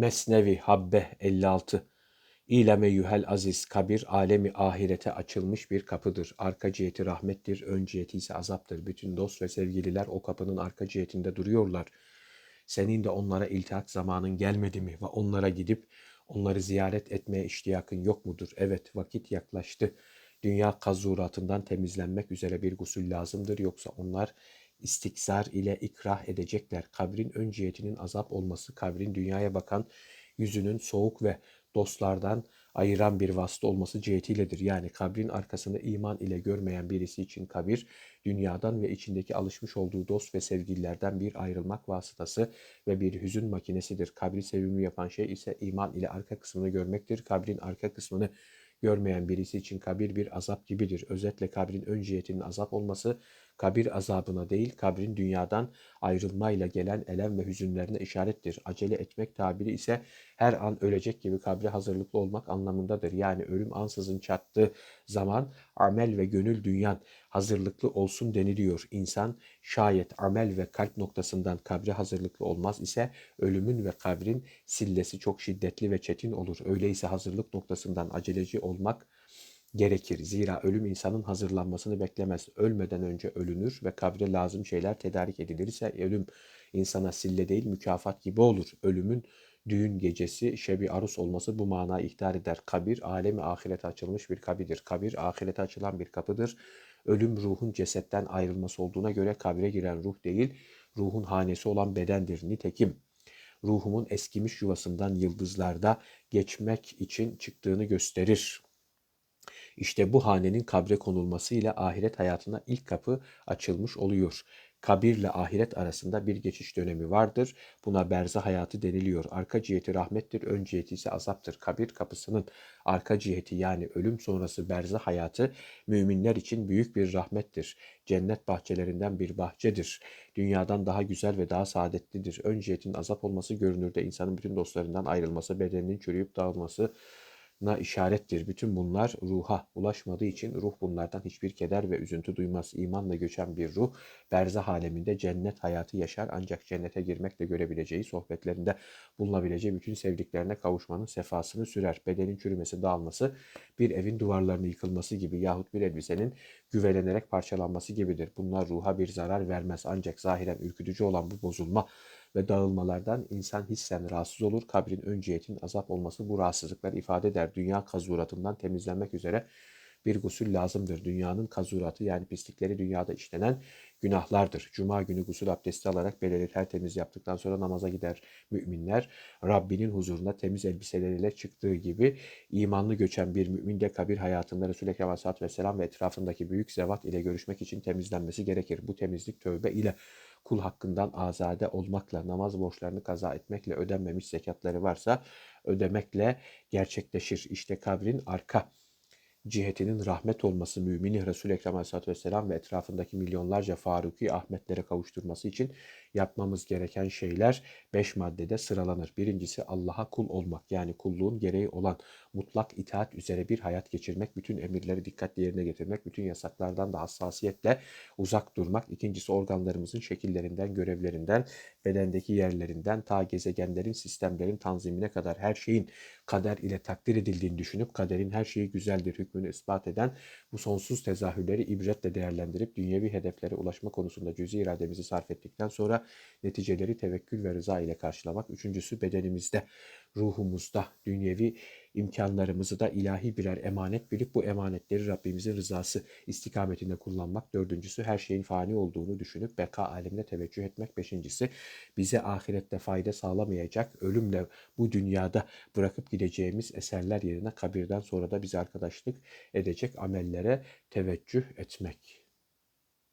Mesnevi Habbe 56 İleme yuhel aziz kabir alemi ahirete açılmış bir kapıdır. Arka ciheti rahmettir, ön ciheti ise azaptır. Bütün dost ve sevgililer o kapının arka cihetinde duruyorlar. Senin de onlara iltihak zamanın gelmedi mi ve onlara gidip onları ziyaret etmeye iştiyakın yok mudur? Evet vakit yaklaştı. Dünya kazuratından temizlenmek üzere bir gusül lazımdır yoksa onlar istikzar ile ikrah edecekler. Kabrin ön cihetinin azap olması, kabrin dünyaya bakan yüzünün soğuk ve dostlardan ayıran bir vasıta olması cihetiyledir. Yani kabrin arkasını iman ile görmeyen birisi için kabir, dünyadan ve içindeki alışmış olduğu dost ve sevgililerden bir ayrılmak vasıtası ve bir hüzün makinesidir. Kabri sevimli yapan şey ise iman ile arka kısmını görmektir. Kabrin arka kısmını görmeyen birisi için kabir bir azap gibidir. Özetle kabrin ön cihetinin azap olması, kabir azabına değil, kabrin dünyadan ayrılmayla gelen elem ve hüzünlerine işarettir. Acele etmek tabiri ise her an ölecek gibi kabre hazırlıklı olmak anlamındadır. Yani ölüm ansızın çattığı zaman amel ve gönül dünyan hazırlıklı olsun deniliyor. İnsan şayet amel ve kalp noktasından kabre hazırlıklı olmaz ise ölümün ve kabrin sillesi çok şiddetli ve çetin olur. Öyleyse hazırlık noktasından aceleci olmak gerekir. Zira ölüm insanın hazırlanmasını beklemez. Ölmeden önce ölünür ve kabre lazım şeyler tedarik edilirse ölüm insana sille değil mükafat gibi olur. Ölümün düğün gecesi şebi arus olması bu manayı ihtar eder. Kabir alemi ahirete açılmış bir kabidir. Kabir ahirete açılan bir kapıdır. Ölüm ruhun cesetten ayrılması olduğuna göre kabire giren ruh değil, ruhun hanesi olan bedendir. Nitekim ruhumun eskimiş yuvasından yıldızlarda geçmek için çıktığını gösterir. İşte bu hanenin kabre konulmasıyla ahiret hayatına ilk kapı açılmış oluyor. Kabirle ahiret arasında bir geçiş dönemi vardır. Buna berza hayatı deniliyor. Arka ciheti rahmettir, ön ciheti ise azaptır. Kabir kapısının arka ciheti yani ölüm sonrası berza hayatı müminler için büyük bir rahmettir. Cennet bahçelerinden bir bahçedir. Dünyadan daha güzel ve daha saadetlidir. Ön cihetin azap olması görünürde insanın bütün dostlarından ayrılması, bedeninin çürüyüp dağılması, na işarettir. Bütün bunlar ruha ulaşmadığı için ruh bunlardan hiçbir keder ve üzüntü duymaz. İmanla göçen bir ruh berzah aleminde cennet hayatı yaşar ancak cennete girmekle görebileceği sohbetlerinde bulunabileceği bütün sevdiklerine kavuşmanın sefasını sürer. Bedenin çürümesi, dağılması bir evin duvarlarının yıkılması gibi yahut bir elbisenin güvelenerek parçalanması gibidir. Bunlar ruha bir zarar vermez ancak zahiren ürkütücü olan bu bozulma ve dağılmalardan insan hissen rahatsız olur. Kabrin ön cihetin azap olması bu rahatsızlıkları ifade eder. Dünya kazuratından temizlenmek üzere bir gusül lazımdır. Dünyanın kazuratı yani pislikleri dünyada işlenen günahlardır. Cuma günü gusül abdesti alarak belirli tertemiz yaptıktan sonra namaza gider müminler. Rabbinin huzuruna temiz elbiseleriyle çıktığı gibi imanlı göçen bir mümin de kabir hayatında Resulü Ekrem Aleyhisselatü Vesselam ve etrafındaki büyük zevat ile görüşmek için temizlenmesi gerekir. Bu temizlik tövbe ile kul hakkından azade olmakla, namaz borçlarını kaza etmekle, ödenmemiş zekatları varsa ödemekle gerçekleşir. İşte kabrin arka cihetinin rahmet olması mümini Resul-i Ekrem Aleyhisselatü Vesselam ve etrafındaki milyonlarca Faruki Ahmetlere kavuşturması için yapmamız gereken şeyler beş maddede sıralanır. Birincisi Allah'a kul olmak yani kulluğun gereği olan mutlak itaat üzere bir hayat geçirmek, bütün emirleri dikkatle yerine getirmek, bütün yasaklardan da hassasiyetle uzak durmak. İkincisi organlarımızın şekillerinden, görevlerinden, bedendeki yerlerinden ta gezegenlerin, sistemlerin tanzimine kadar her şeyin kader ile takdir edildiğini düşünüp kaderin her şeyi güzeldir hükmünü ispat eden bu sonsuz tezahürleri ibretle değerlendirip dünyevi hedeflere ulaşma konusunda cüzi irademizi sarf ettikten sonra neticeleri tevekkül ve rıza ile karşılamak. Üçüncüsü bedenimizde, ruhumuzda, dünyevi imkanlarımızı da ilahi birer emanet bilip bu emanetleri Rabbimizin rızası istikametinde kullanmak. Dördüncüsü her şeyin fani olduğunu düşünüp beka alemine teveccüh etmek. Beşincisi bize ahirette fayda sağlamayacak ölümle bu dünyada bırakıp gideceğimiz eserler yerine kabirden sonra da bize arkadaşlık edecek amellere teveccüh etmek.